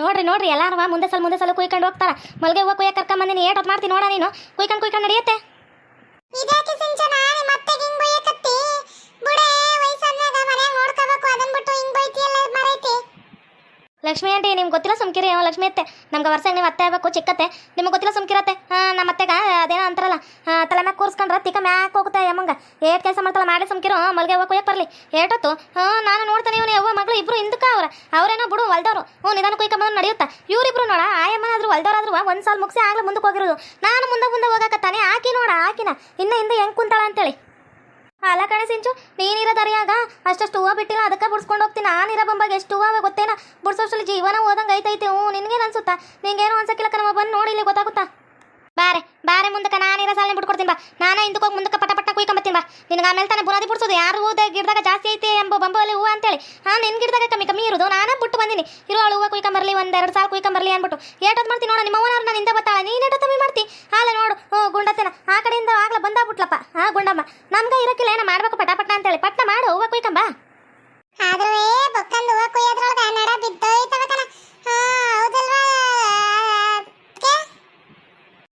ನೋಡ್ರಿ ನೋಡ್ರಿ ಎಲ್ಲಾರು ಮುಂದೆ ಸಲ ಮುಂದೆ ಸಲ ಕುಯ್ಕೊಂಡು ಹೋಗ್ತಾರ. ಮಲ್ಗೆ ಹೂವು ಕರ್ಕೊಂಡ್ ಬಂದಿನಿ, ಏಟ್ ಹೊತ್ತು ಮಾಡ್ತೀನಿ ನೋಡ ನೀನು. ಕುಯ್ಕೊಂಡು ಕುಯ್ಕೊಂಡು ನಡೆಯುತ್ತೆ. ಸಿಂಚನ? ಮನೆ ಅದನ್ ಬಿಟ್ಟು ಹಿಂಗ್ ಬೈತಿಯಲ್ಲ. ಲಕ್ಷ್ಮಿ ಆಂಟಿ, ನಿಮ್ಗೆ ಗೊತ್ತಿಲ್ಲ ಸುಮ್ಕಿರಿ ಲಕ್ಷ್ಮಿ ಅತ್ತೆ. ನಮ್ಗೆ ವರ್ಷ ನೀವು ಅತ್ತೆ ಆಗಬೇಕು, ಚಿಕ್ಕತ್ತೆ. ನಿಮ್ಗೆ ಗೊತ್ತಿಲ್ಲ ಸುಮ್ಕಿರತ್ತೆ. ನಮ್ಮ ಅತ್ತೆಗ ಅದೇನೋ ಅಂತಾರಲ್ಲ ತಲೆ ಮ್ಯಾಗ ಕೂರ್ಸ್ಕೊಂಡ್ರೆ ತಿಕ್ಕ ಮ್ಯಾಕ್ ಹೋಗುತ್ತೆ ಯಮ್ಮಂಗ. ಏಟ್ ಕೆಲಸ ಮಾಡ್ತಾಳ ಮಾಡಿ ಸುಮ್ಕಿರು ಮಲ್ಗೆ ಹೋಗಕ್ಕೆ ಕೊಯ್ಯಕ್ಕೆ ಬರಲಿ. ಏಟತ್ತು ನಾನು ನೋಡ್ತಾನೆ ಇವನು ಯವ್ವ ಮಗಳು ಇಬ್ಬರು ಹಿಂದಕ್ಕ ಅವ್ರ. ಅವ್ರೇನೋ ಬಿಡು ಹೊಲ್ದವ್ರು ಹ್ಞೂ ನಿಧಾನ ಕುಯ್ಕೊಂಬಂದು ನಡೆಯುತ್ತಾ. ಇವ್ರಿಬ್ರು ನೋಡ, ಆಯಮ್ಮನಾದ್ರು ಹೊಲ್ದವ್ರಾದ್ರು ಒಂದು ಸಾಲ ಮುಗಿಸಿ ಆಗ್ಲೇ ಮುಂದಕ್ಕೆ ಹೋಗಿರೋದು. ನಾನು ಮುಂದೆ ಮುಂದೆ ಹೋಗಕತ್ತಾನೆ. ಆಕಿ ನೋಡ, ಆಕಿನ. ಇನ್ನ ಹಿಂದೆ ಹೆಂಗೆ ಕುಂತಾಳ ಅಂತೇಳಿ. ಅಲ್ಲ ಕಣೆ ಸಿಂಚು ನೀನಿರೋ ದರಿಯಾಗ ಅಷ್ಟಷ್ಟು ಹೂವು ಬಿಟ್ಟಿಲ್ಲ, ಅದಕ್ಕೆ ಬಿಡ್ಸ್ಕೊಂಡು ಹೋಗ್ತೀನಿ ನಾನಿರೋ ಬಂಬಾಗ ಎಷ್ಟು ಹೂವು ಗೊತ್ತೇನ? ಬಿಡ್ಸೋಷ್ಟಲ್ಲಿ ಜೀವನ ಹೋದಂಗೆ ಐತೈತೆ. ಹ್ಞೂ, ನಿನಗೇನು ಅನ್ಸುತ್ತಾ? ನಿಂಗೇನು ಅನ್ಸಕ್ಕಿಲ್ಲ ಕಣವ ಬಂದು ನೋಡಿ, ಇಲ್ಲಿ ಗೊತ್ತಾಗುತ್ತಾ? ಬಾರೆ ಬಾರೆ ಮುಂದಕ್ಕೆ ನಾನಿರೋ ಸಾಲನೆ ಬಿಟ್ಕೊಡ್ತೀನಿ ಬಾ. ನಾನು ಹಿಂದಕ್ಕೆ ಹೋಗಿ ಮುಂದಕ್ಕೆ ಪಟ ಪಟ ಕುಯ್ಕೊಂಬತ್ತೀನಿ ಬಾ. ನಿನಗೆ ಆಮೇಲೆ ತಾನೇ ಬುನಾದಿ ಬಿಡ್ಸೋದು ಯಾರು ಹೂದ ಗಿಡದಾಗ ಜಾಸ್ತಿ ಐತೆ ಎಂಬ ಬಂಬಲ್ಲಿ ಹೂವು ಅಂತೇಳಿ. ಹಾಂ ನಿನ್ನ ಗಿಡದಾಗ ಕಮ್ಮಿ ಕಮ್ಮಿ ಇರೋದು. ನಾನೇ ಬಿಟ್ಟು ಬಂದಿನಿ. ಇರೋ ಹೂವು ಕುಯ್ಕೊಂಬರ್ಲಿ ಎರಡು ಸಾಲ ಕುಯ್ಕೊಂಬರ್ಲಿ ಅಂದ್ಬಿಟ್ಟು. ಏಟೋದ್ ಮಾಡ್ತೀನಿ ನೋಡ, ನಿಮ್ಮ ಅವನವ್ರು ನಾನು ಹಿಂದೆ ಬರ್ತಾಳೆ ನೀನು ಏಟೋ ತಮ್ಮಿ ಮಾಡ್ತಿ? ಹಾಲೆ ನೋಡು. ಹ್ಞೂ ಗುಂಡತ್ತೇನ ಆ ಕಡೆಯಿಂದ ಆಗ್ಲೇ ಬಂದಾಗ್ಬಿಟ್ಲಪ್ಪ. ಹಾಂ ಗುಂಡಮ್ಮ. ನಮ್ಗೆ ಇರೋಕ್ಕಿಲ್ಲ, ಏನೋ ಮಾಡ್ಬೇಕು ಪಟ ಪಟ ಅಂತೇಳಿ. ಪಟ್ಟ ಮಾಡು, ಹೂವು ಕುಯ್ಕೊಂಬ ಆದ್ರೂ ಬೊಕ್ಕಂದು ಹೂವ ಕುಯ್ಯೋದ್ರೊಳಗ ನಡ ಬಿದ್ದೋಯ್ತವ ಕಣ ಹಾ ಹೌದಲ್ವಾ ಅದ್ಕೆ?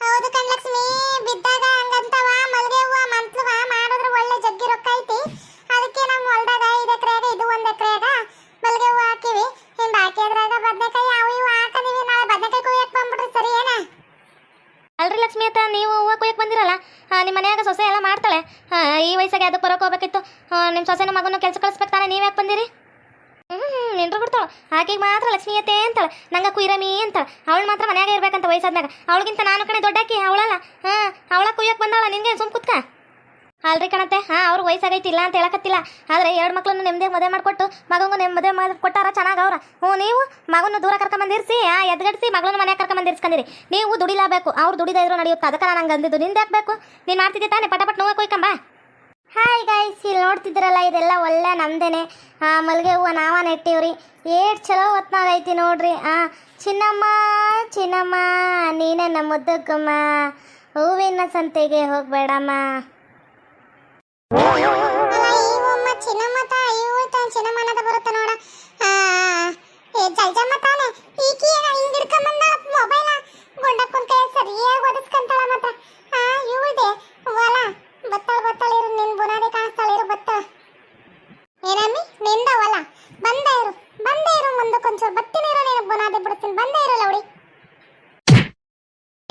ಹೌದು ಕಣ್ಲಕ್ಷ್ಮಿ ಬಿದ್ದಾಗ ಹಂಗಂತವ ಮಲ್ಗೆ ಹೂವ ಮಂತ್ಲುವ ಮಾಡಿದ್ರೆ ಒಳ್ಳೆ ಜಗ್ಗಿ ರೊಕ್ಕ ಐತಿ ಅದಕ್ಕೆ ನಮ್ಮ ಹೊಲ್ದಾಗ ಐದು ಎಕರೆಗ ಇದು ಒಂದ್ ಎಕರೆಗ ಮಲ್ಗೆ ಹೂವ ಹಾಕಿವಿ ಇನ್ ಬಾಕಿ ಅದ್ರಾಗ ಬದ್ನೆಕಾಯಿ ಅವು ಇವು ಹಾಕದಿವಿ ನಾಳೆ ಬದ್ನೆಕಾಯಿ ಕುಯ್ಯಕ್ ಬಂದ್ಬಿಟ್ರಿ ಸರಿ ಏನ ಅಲ್ರಿ ಲಕ್ಷ್ಮಿ ಅತ್ತ ನೀವು ಹೂವು ಕುಯ್ಯಕ್ಕೆ ಬಂದಿರಲ್ಲ ನಿಮ್ಮ ಮನೆಯಾಗ ಸೊಸೆ ಎಲ್ಲ ಮಾಡ್ತಾಳೆ. ಈ ವಯಸ್ಸಾಗೆ ಅದಕ್ಕೆ ಬರೋಕೆ ಹೋಗ್ಬೇಕಿತ್ತು. ನಿಮ್ಮ ಸೊಸೆನ ಮಗನ ಕೆಲಸ ಕಳಿಸ್ಬೇಕು ತಾನೆ ನೀವು ಯಾಕೆ ಬಂದಿರಿ ಹ್ಞೂ ನಿಂಡ್ರು ಬಿಡ್ತಾಳೆ. ಆಕೆಗೆ ಮಾತ್ರ ಲಕ್ಷ್ಮೀ ಅತ್ತೆ ಅಂತಾಳೆ. ನಂಗೆ ಕುಯ್ರಮಿ ಅಂತಾಳೆ. ಅವಳು ಮಾತ್ರ ಮನೆಯಾಗೆ ಇರ್ಬೇಕಂತ ವಯಸ್ಸಾದ್ಮ್ಯಾಗ. ಅವಳಿಗಿಂತ ನಾನು ಕಡೆ ದೊಡ್ಡಾಕಿ, ಅವಳಲ್ಲ. ಹಾಂ ಅವಳ ಕುಯ್ಯಕ್ಕೆ ಬಂದಾಳ ನಿನಗೆ ಸುಮ್ ಕುತ್ಕ? ಅಲ್ರಿ ಕಣತ್ತೆ ಹಾಂ, ಅವ್ರ ವಯಸ್ಸಾಗೈತಿ, ಇಲ್ಲ ಅಂತ ಹೇಳಕತ್ತಿಲ್ಲ. ಆದರೆ ಎರಡು ಮಕ್ಳನ್ನು ನೆಮ್ಮದಿಯಾಗಿ ಮದುವೆ ಮಾಡಿಕೊಟ್ಟು ಮಗಂಗೂ ನೆಮ್ಮದಿ ಮದುವೆ ಮಾಡಿ, ಕೊಟ್ಟಾರ ಚೆನ್ನಾಗಿ ಅವ್ರ. ಹ್ಞೂ, ನೀವು ಮಗನ ದೂರ ಕರ್ಕೊಂಬಂದಿರಿಸಿ ಆ, ಎದ್ಗಡಿಸಿ ಮಗಳನ್ನ ಮನೆ ಕರ್ಕೊಂಬಂದಿರ್ಸ್ಕೊಂಡಿರಿ ನೀವು ದುಡಿಲಾಬೇಕು ಅವ್ರು ದುಡಿದ ಇದ್ರು ನಡೆಯುತ್ತೆ? ಅದಕ್ಕೆ ನಾನು ಹಂಗೆ ಅಂದಿದ್ದು. ನಿಂದು ಹಾಕ್ಬೇಕು ನೀನು ಮಾಡ್ತಿದ್ದೆ ತಾನೆ, ಪಟ ಪಟ್ ನೋವು ಕೊಯ್ಕೊಂಬ. ಹಾಯ್ ಗೈಸ್ ಇಲ್ಲಿ ನೋಡ್ತಿದ್ರಲ್ಲ ಇದೆಲ್ಲ ಒಳ್ಳೆ ನಮ್ದೇನೆ ಆ, ಮಲ್ಗೆ ಹೂವು ನಾವ ನೆಟ್ಟಿವ್ರಿ. ಏಟ್ ಚಲೋ ಹೊತ್ನಾಗೈತಿ ನೋಡ್ರಿ. ಆ, ಚಿನ್ನಮ್ಮ ಚಿನ್ನಮ್ಮ, ನೀನೇ ನಮ್ಮ ಮುದ್ದಕ್ಕಮ್ಮ ಹೂವಿನ ಸಂತೆಗೆ ಹೋಗ್ಬೇಡಮ್ಮ. ಚಿನ್ನಮ್ಮ ತಾ ಇವು ತಾ ಚಿನ್ನಮ್ಮ ಅನ್ನೋದ ಬರುತ್ತೆ ನೋಡ. ಜಲ್ಜಮ್ಮ ತಾನೆ, ಈಕಿ ಏನ ಹಿಂಗ್ ಹಿಡ್ಕೊಂಬಂದ ಮೊಬೈಲ ಗುಂಡಕ್ಕನ್ ಕೈ ಸರಿಯಾಗಿ ಒದಸ್ಕೊಂತಾಳ ಮಾತ್ರ. ಆ, ಇವಳ್ದೆ, ವಾಲ ಬತ್ತಾಳ ಬತ್ತಾಳ ಇರು, ನಿನ್ ಬುನಾದಿ ಕಾಣಿಸ್ತಾಳ ಇರು ಏನಮ್ಮಿ ನಿಂದ ಹೊಲ ಬಂದ ಇರು, ಬಂದೇ ಇರು ಮುಂದಕ್ಕೊಂಚೂರು, ಬತ್ತಿನ ಇರು, ನೀನು ಬುನಾದಿ ಬಿಡ್ತೀನಿ ಬಂದೇ ಇರು, ಲೌಡಿ.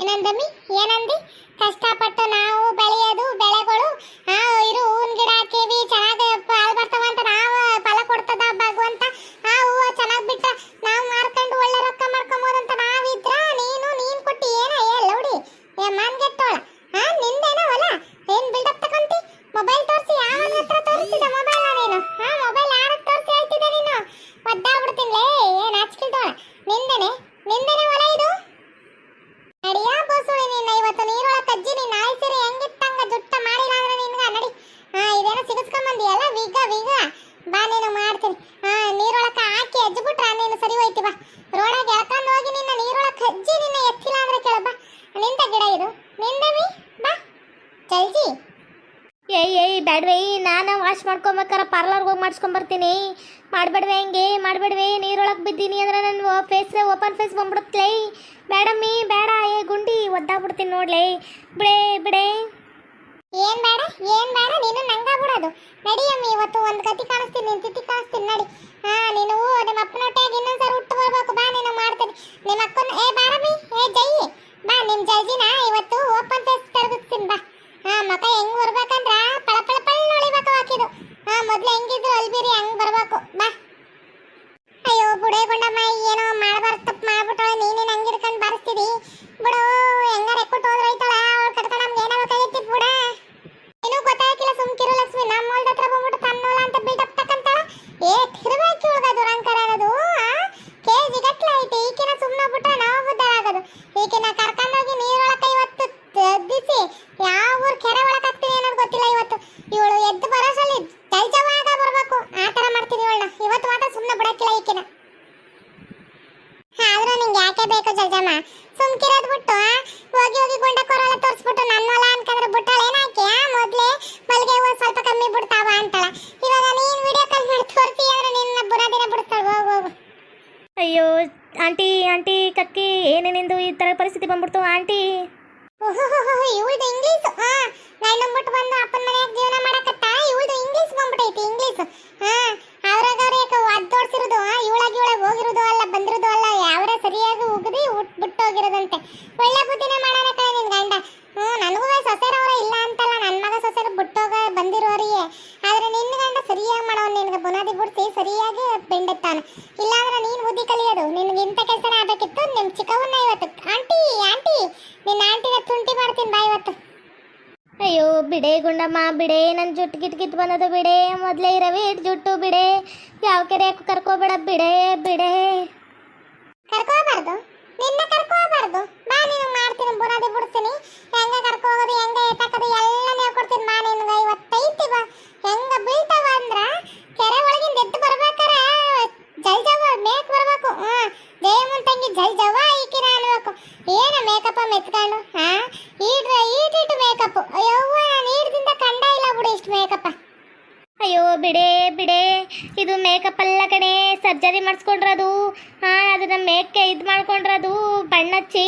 ಏನಂದಮ್ಮಿ? ಏನಂದಿ? ಕಷ್ಟಪಟ್ಟು ನಾವು ಬೆಳೆಯೋದು, ಬೆಳೆಗಳು, ಆ, ಇರು ಹೂವಿನ ಗಿಡ ಹಾಕೀವಿ, ಚೆನ್ನಾಗಿ ಹಾಲು ಬರ್ತಾವ ಅಂತ ನಾವು ಫಲ ಕೊಡ್ತದ ಭಗವಂತ. ಆ ಹೂವು ಚೆನ್ನಾಗಿ ಬಿಟ್ಟ ನಾವು ಮಾರ್ಕೊಂಡು ಒಳ್ಳೆ ರೊಕ್ಕ ಮಾಡ್ಕೊಬೋದಂತ ನಾವಿದ್ರ, ನೀನು ನೀನು ಕೊಟ್ಟಿ ಏನ? ಹೇಳ ನೋಡಿ ಮಾನ್ಗೆಟ್ಟೋಳ. ಸಿಗಿಸ್ಕೊಂಬಂದಿಯಲ್ಲ ವಿಗ ವಿಗ ಬಾ, ನೀನು ಮಾಡ್ತೀನಿ. ಹಾ ನೀರೊಳಕ ಹಾಕಿ ಎಜ್ಬಿಟ್ರ ನೀನು ಸರಿ ಹೋಯ್ತಿ, ಬಾ. ರೋಡಾಗ ಎಳ್ಕೊಂಡು ಹೋಗಿ ನಿನ್ನ ನೀರೊಳಕ ಹಜ್ಜಿ ನಿನ್ನ ಎತ್ತಿಲ್ಲ ಅಂದ್ರೆ ಕೇಳ, ಬಾ. ನಿಂದ ಗಿಡ ಇದು. ನಿಂದವಿ ಬಾ ಚಲ್ಜಿ ಏಯ್ ಏಯ್, ಬ್ಯಾಡ್ವೇ, ನಾನು ವಾಶ್ ಮಾಡ್ಕೊಬೇಕಾರ ಪಾರ್ಲರ್ಗೆ ಹೋಗಿ ಮಾಡಿಸ್ಕೊಂಬರ್ತೀನಿ ಮಾಡಬೇಡ್ವೆ ಹಿಂಗೆ, ಮಾಡಬೇಡ್ವೆ. ನೀರೊಳಗೆ ಬಿದ್ದೀನಿ ಅಂದ್ರೆ ನನ್ನ ಫೇಸ್ ಓಪನ್ ಫೇಸ್ ಬಂದ್ಬಿಡುತ್ತಲೇ ಬೇಡಮ್ಮಿ, ಬೇಡ, ಏ ಗುಂಡಿ, ಒದ್ದಾಗ್ಬಿಡ್ತೀನಿ ನೋಡ್ಲೇ. ಬಿಡೇ, ಬಿಡೆ. ಏನ್ ಬೇಡ ಏನ್ ಬೇಡ, ನೀನು ನಂಗ ಬಿಡೋದು. ನಡಿಯಮ್ಮಿ ಇವತ್ತು ಒಂದು ಗತಿ ಕಾಣಿಸ್ತೀನಿ, ನಿನ್ ತಿಥಿ ಕಾಣಿಸ್ತೀನಿ, ನಡಿ. ಹಾ, ನೀನು ನಿಮ್ಮ ಅಪ್ಪನ ಹೊಟ್ಟೆಯಾಗ ಇನ್ನೊಂದ್ಸರಿ ಹುಟ್ಟು ಬರ್ಬೇಕು. ಬಾ, ನೀನು ಮಾಡ್ತೀನಿ. ನಿಮ್ಮ ಅಕ್ಕನ, ಏ, ಬಾರಮ್ಮಿ, ಏ, ಜೈ. ಬಾ ನಿಮ್ ಜೈಜಿನ ಇವತ್ತು ಓಪನ್ ಫೇಸ್ ತರಗಿಸ್ತೀನಿ ಬಾ. ಹಾ, ಮಕ, ಹೆಂಗ್ ಬರ್ಬೇಕಂದ್ರ ಪಳ ಪಳ ಪಳ ನೋಳಿಬೇಕು ಹಾಕಿದು ಹಾ, ಮೊದ್ಲು ಹೆಂಗಿದ್ರು ಅಲ್ಬಿರಿ, ಹಂಗ್ ಬರ್ಬೇಕು. ಬಾ. ಅಯ್ಯೋ, ಬುಡೇ ಗುಂಡಮ್ಮ, ಏನೋ ಆಂಟಿ ಆಂಟಿ ಕಕ್ಕಿ ಏನೇನೆಂದು ಈ ತರ ಪರಿಸ್ಥಿತಿ ಬಂದ್ಬಿಡ್ತು, ಆಂಟಿ? ಇವಳ್ದು ಇಂಗ್ಲಿಷ್ ಹಾ ನಾನು ನಂಬಿಟ್ಟು ಬಂದು ಅಪ್ಪನ ಮನೆ ಜೀವನ ಮಾಡಕತ್ತ? ಇವಳ್ದು ಇಂಗ್ಲಿಷ್ ಬಂದ್ಬಿಟ್ಟೈತಿ ಇಂಗ್ಲಿಷ್ ಹಾ ಅವ್ರಾಗ ಅವ್ರ ಯಾಕೆ ಒದ್ದೋಡ್ಸಿರೋದು ಇವಳಾಗ ಇವಳಾಗ ಹೋಗಿರೋದು ಅಲ್ಲ, ಬಂದಿರೋದು ಅಲ್ಲ, ಯಾವ್ರ ಸರಿಯಾಗಿ ಉಗಿದು ಬಿಟ್ಟು ಹೋಗಿರೋದಂತೆ ಒಳ್ಳೆ ಬುದ್ಧಿನೇ ತುಂಟಿ ಮಾಡ್ತೀನಿ ಬಾ ಇವತ್ತು. ಅಯ್ಯೋ, ಬಿಡೆ ಗುಂಡಮ್ಮ, ಬಿಡೆ ನನ್ನ ಜುಟ್ಟು ಗಿಟ್ ಗಿಟ್ ಬಂದದ ಬಿಡೆ. ಮೊದಲೇ ಇರವೇ ಜುಟ್ಟು ಬಿಡೆ. ಯಾವ ಕೆರೆ ಕರ್ಕೋಬೇಡ ಬಿಡೆ ಬಿಡೆ. ಕರ್ಕೋಬಾರ್ದು. ನಿನ್ನ ಕರ್ಕೋಬಾರ್ದು. ಬಾ, ನೀನು ಮಾಡ್ತೀನಿ, ಬುನಾದಿ ಬಿಡ್ತೀನಿ. ಹೆಂಗ ಕರ್ಕೊ ಹೋಗೋದು ಹೆಂಗ ಎತ್ತಾಕೋದು, ಎಲ್ಲ ಹೇಳ್ಕೊಡ್ತೀನಿ ಬಾ ನಿನ್ಗೆ ಇವತ್ತೈತಿ ಬಾ ಹೆಂಗ ಬೀಳ್ತಾವ ಅಂದ್ರ ಕೆರೆ ಒಳಗಿಂದ ಎದ್ದು ಬರ್ಬೇಕಾರ ಜಲ್ ಜವ ಮೇಕ್ ಬರ್ಬೇಕು ಹಾ ದೇವನ್ ತಂಗಿ ಜಲ್ ಜವ ಈಕಿನ ಅನ್ಬೇಕು ಏನ ಮೇಕಪ್ ಮೆತ್ಕೊಂಡು ಹಾ ಈಡ್ ಈಟ್ ಇಟ್ಟು ಮೇಕಪ್ ಅಯ್ಯವ್ವ ನಾನು ಈಡ್ದಿಂದ ಕಂಡ ಇಲ್ಲ ಬಿಡು ಇಷ್ಟು ಮೇಕಪ್ ಅಯ್ಯೋ ಬಿಡೆ ಬಿಡೆ ಮೇಕಪ್ ಕಣೆ, ಸರ್ಜರಿ ಮಾಡಿಸ್ಕೊಂಡ್ರದು. ಹಾಂ ಅದನ್ನ ಮೇಕೆ ಇದು ಮಾಡ್ಕೊಂಡ್ರದು, ಬಣ್ಣಚ್ಚಿ.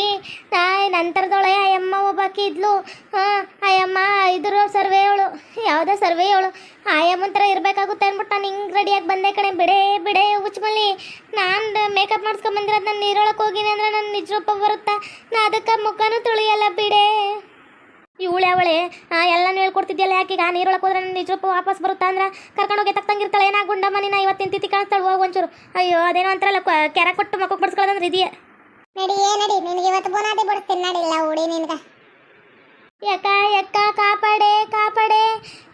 ನಂತರದೊಳೆ ಅಯ್ಯಮ್ಮ ಒಬ್ಬಾಕಿ ಇದ್ಲು. ಹಾಂ ಅಯ್ಯಮ್ಮ, ಇದ್ರ ಸರ್ವೆ ಅವಳು ಯಾವುದೋ ಸರ್ವೆ ಅವಳು ಆಯಮ್ಮನ ಥರ ಇರಬೇಕಾಗುತ್ತೆ ಅಂದ್ಬಿಟ್ಟು ನಾನು ಹಿಂಗೆ ರೆಡಿಯಾಗಿ ಬಂದೆ ಕಣೆ. ಬಿಡೆ ಬಿಡೆ ಉಚ್ಮಲ್ಲಿ ನಾನು ಮೇಕಪ್ ಮಾಡಿಸ್ಕೊಂಡ್ ಬಂದಿರೋದು ನಾನು ನೀರೊಳಗೆ ಹೋಗಿನಿ ಅಂದ್ರೆ ನನ್ನ ನಿಜರೂಪ ಬರುತ್ತಾ? ನಾ ಅದಕ್ಕೆ ಮುಖನೂ ತುಳಿಯಲ್ಲ ಬಿಡೆ. ಇವಳು ಯಾವಳೆ ಎಲ್ಲನೂ ಹೇಳ್ಕೊಡ್ತಿದ್ಯಲ್ಲ ಯಾಕೀಗ ನೀರೊಳಗೆ ಹೋದ್ರೆ ನನ್ನ ನಿಜರೂಪ ವಾಪಸ್ ಬರುತ್ತಾ ಅಂದ್ರೆ? ಕರ್ಕೊಂಡೋಗಿ ತಕ್ಕಂಗಿರ್ತಾಳೆ ಏನಾ ಗುಂಡ ಮನಿನ ಇವತ್ತಿನ ತಿಥಿ ಕಾಣ್ತಾಳೆ ಹೋಗಿ ಒಂಚೂರು. ಅಯ್ಯೋ ಅದೇನೋ ಅಂತಾರಲ್ಲ ಕೆರ ಕೊಟ್ಟು ಮಕ್ಕಳು ಬಡಿಸ್ಕೊಳ್ಳೋದಂದ್ರೆ ಇದೆಯೇ? ನಡಿ ಏ ನಡಿ. ನಿನಗೆ ಇವತ್ತು ಬುನಾದಿ ಬಿಡ್ತೀನಿ ನಡಿಲ್ಲ ಉಡಿ ನಿನ್ಗ. ಯಕ್ಕ ಯಕ್ಕ ಕಾಪಾಡೆ ಕಾಪಾಡೆ.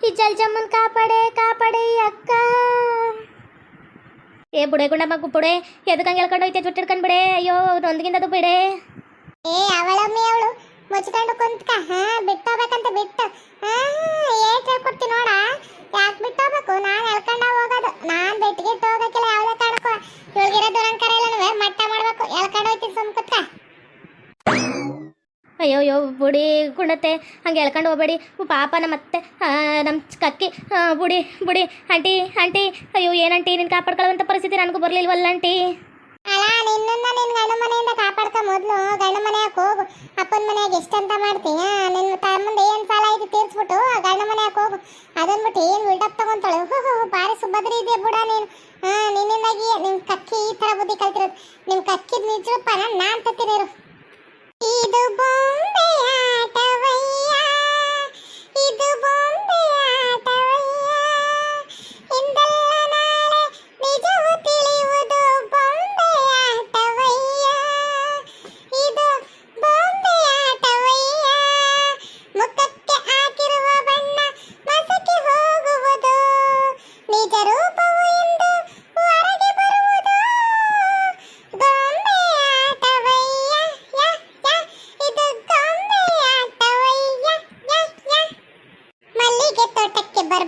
ಈ ಜಲ್ಜಮ್ಮನ್ ಕಾಪಾಡೆ ಕಾಪಡೆ ಅಕ್ಕ ಏ ಬುಡೆ ಗುಂಡಮ್ಮ ಬುಡೆ. ಎದಕ್ಕಂಗೆ ಹೇಳ್ಕೊಂಡು ಹೋಯ್ತೆ? ಬಿಡೆ. ಅಯ್ಯೋ ನೊಂದ್ಗಿಂದದು ಬಿಡೆ. ಏ ಅವಳಮ್ಮಿ ಅವಳು. ಮುಚ್ಕೊಂಡು ಕುಂತ್ಕ, ಹಾ, ಬಿಟ್ಟೋಗ್ಬೇಕಂತ ಬಿಟ್ಟು. ಹಾ ಏಟ್ ಹೇಳ್ಕೊಡ್ತೀನಿ ನೋಡ. ಯಾಕೆ ಬಿಟ್ಟೋಗ್ಬೇಕು? ನಾನು ಎಳ್ಕೊಂಡ ಹೋಗೋದು. ನಾನು ಬೆಟ್ಟಿಗೆ ಹೋಗಕ್ಕಿಲ್ಲ ಯಾವ್ದೇ ಕಾರಣಕ್ಕೂ. ಇವಳಿಗಿರೋ ದುರಂಕರ ಇಲ್ಲನೂ ಮಟ್ಟ ಮಾಡಬೇಕು. ಎಳ್ಕೊಂಡು ಹೋಯ್ತೀನಿ ಸುಮ್ ಕುತ್ಕ. ಅಯ್ಯೋ ಅಯ್ಯೋ, ಬುಡಿ ಗುಣತೆ. ಹಂಗೆ ಎಳ್ಕೊಂಡು ಹೋಗ್ಬೇಡಿ. ಪಾಪ ನಮ್ಮ ಅತ್ತೆ ನಮ್ಮ ಕಕ್ಕಿ. ಬುಡಿ ಬುಡಿ. ಆಂಟಿ ಆಂಟಿ, ಅಯ್ಯೋ ಏನಂಟಿ ನಿನ್ನ ಕಾಪಾಡ್ಕೊಳ್ಳುವಂಥ ಪರಿಸ್ಥಿತಿ ನನಗೂ ಬರಲಿಲ್ವಲ್ಲ, ಆಂಟಿ? ಅಲ್ಲ ನಿನ್ನನ್ನ ನಿನ್ನ ಗಂಡ ಮನೆಯಿಂದ ಕಾಪಾಡ್ಕ ಮೊದಲು. ಗಂಡ ಮನೆಯಾಗ ಹೋಗು. ಅಪ್ಪನ ಮನೆಯಾಗ ಎಷ್ಟಂತ ಮಾಡ್ತೀಯ ನಿನ್ನ ತಮ್ಮಂದ ಏನು ಸಾಲ ಐತಿ ತೀರ್ಸ್ಬಿಟ್ಟು ಗಂಡ ಮನೆಯಾಗ ಹೋಗು. ಅದನ್ನ ಬಿಟ್ಟು ಏನು ಬಿಲ್ಡಪ್ ತಗೊಂತಾಳೆ? ಹೋ ಹೋ ಬಾರಿ ಸುಭದ್ರಿ ಇದೆ ಬುಡ ನೀನು. ಹಾ, ನಿನ್ನಿಂದಾಗಿ ನಿಮ್ಮ ಕಕ್ಕಿ ಈ ತರ ಬುದ್ಧಿ ಕಲ್ತಿರೋದು. ನಿಮ್ ಕಕ್ಕಿದ ನಿಜರೂಪ ನಾನು ತತ್ತಿರೋ ಇದು ಬೊಂಬೆ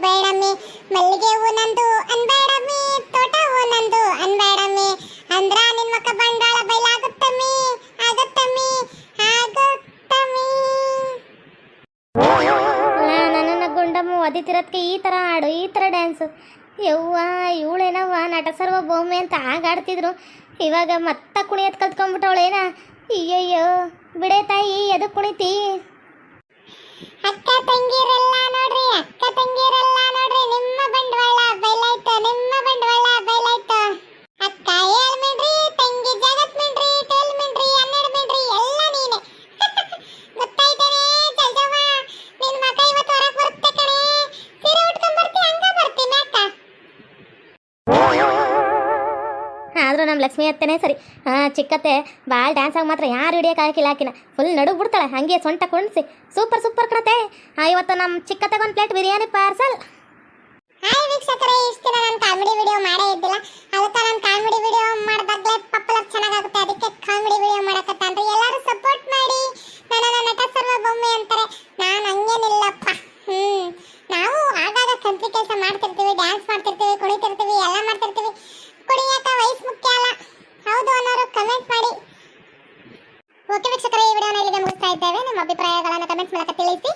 ಬರ್ಬೇಡಮ್ಮಿ ಮಲ್ಲಿಗೆ ಹೂ ನಂದು ಅನ್ಬೇಡಮ್ಮಿ ತೋಟ ಹೂ ನಂದು ಅನ್ಬೇಡಮ್ಮಿ ಅಂದ್ರ ನಿನ್ ಮಕ್ಕ ಬಂಡಾಳ ಬಯಲಾಗುತ್ತಮ್ಮಿ ಆಗುತ್ತಮ್ಮಿ ಆಗುತ್ತಮ್ಮಿ ನನ್ನ ಗುಂಡಮ್ಮ ಒದಿತಿರೋದಕ್ಕೆ ಈ ಥರ ಹಾಡು, ಈ ಥರ ಡ್ಯಾನ್ಸ್. ಯವ್ವ, ಇವಳೇನವ್ವ, ನಟ ಸರ್ವಭೌಮಿ ಅಂತ ಆಗಾಡ್ತಿದ್ರು ಇವಾಗ ಮತ್ತ ಕುಣಿಯೋದು ಕಲ್ತ್ಕೊಂಡ್ಬಿಟ್ಟವಳೇನ ಅಯ್ಯಯ್ಯೋ, ಬಿಡೆ ತಾಯಿ ಎದಕ್ಕೆ ಕುಣಿತಿ? ಅಕ್ಕ ತಂಗಿರೆಲ್ಲ ನೋಡ್ರಿ ಅಕ್ಕ ತಂಗಿರೆಲ್ಲ ನೋಡ್ರಿ ನಿಮ್ಮ ಬಂಡವಾಳ ಬೈಲಾಯ್ತು ನಿಮ್ಮ ಬಂಡವಾಳ ಬೈಲಾಯ್ತು. ಅಕ್ಕ ಏಳ್ ಲಕ್ಷ್ಮಿ ಅತ್ತೆನೇ ಸರಿ. ಹಾಂ ಚಿಕ್ಕತ್ತೆ ಭಾಳ ಡ್ಯಾನ್ಸಾಗಿ ಮಾತ್ರ ಯಾರು ಹಿಡಿಯೋಕೆ ಹಾಕಿಲ್ಲ ಆಕಿನ. ಫುಲ್ ನಡು ಬಿಡ್ತಾಳೆ, ಹಾಗೆ ಸೊಂಟ ಕುಣಿಸಿ. Super super ಕಣತೆ. ಇವತ್ತು ನಮ್ಮ ಚಿಕ್ಕತ್ತೆಗೆ ಒಂದು ಪ್ಲೇಟ್ ಬಿರಿಯಾನಿ ಪಾರ್ಸಲ್ ಹಾಯ್ ವೀಕ್ಷಕರೇ, ಇಷ್ಟು ದಿನ ನಾನು ಕಾಮಿಡಿ ವಿಡಿಯೋ ಮಾಡೇ ಇದ್ದಿಲ್ಲ. ಅದಕ್ಕೆ ನಾನು ಕಾಮಿಡಿ ವಿಡಿಯೋ ಮಾಡಿದಾಗಲೇ ಪಾಪ್ಯುಲರ್ ಚೆನ್ನಾಗಾಗುತ್ತೆ. ಅದಕ್ಕೆ ಕಾಮಿಡಿ ವಿಡಿಯೋ ಅಂದ್ರೆ ಎಲ್ಲರೂ ಸಪೋರ್ಟ್ ಮಾಡಿ. ನನ್ನ ನಟ ಸರ್ವ ಬೊಮ್ಮೆ ಅಂತಾರೆ. ನಾನು ಹಂಗೇನಿಲ್ಲಪ್ಪ. ಹ್ಞೂ ನಾವು ಆಗಾಗ ಕಂತ್ರಿ ಕೆಲಸ ಮಾಡ್ತಿರ್ತೀವಿ ಡ್ಯಾನ್ಸ್ ಮಾಡ್ತಿರ್ತೀವಿ, ಕುಣಿತಿರ್ತೀವಿ, ಎಲ್ಲ ಮಾಡ್ತಿರ್ತೀವಿ. ಮೂಲಕ ತಿಳಿಸಿ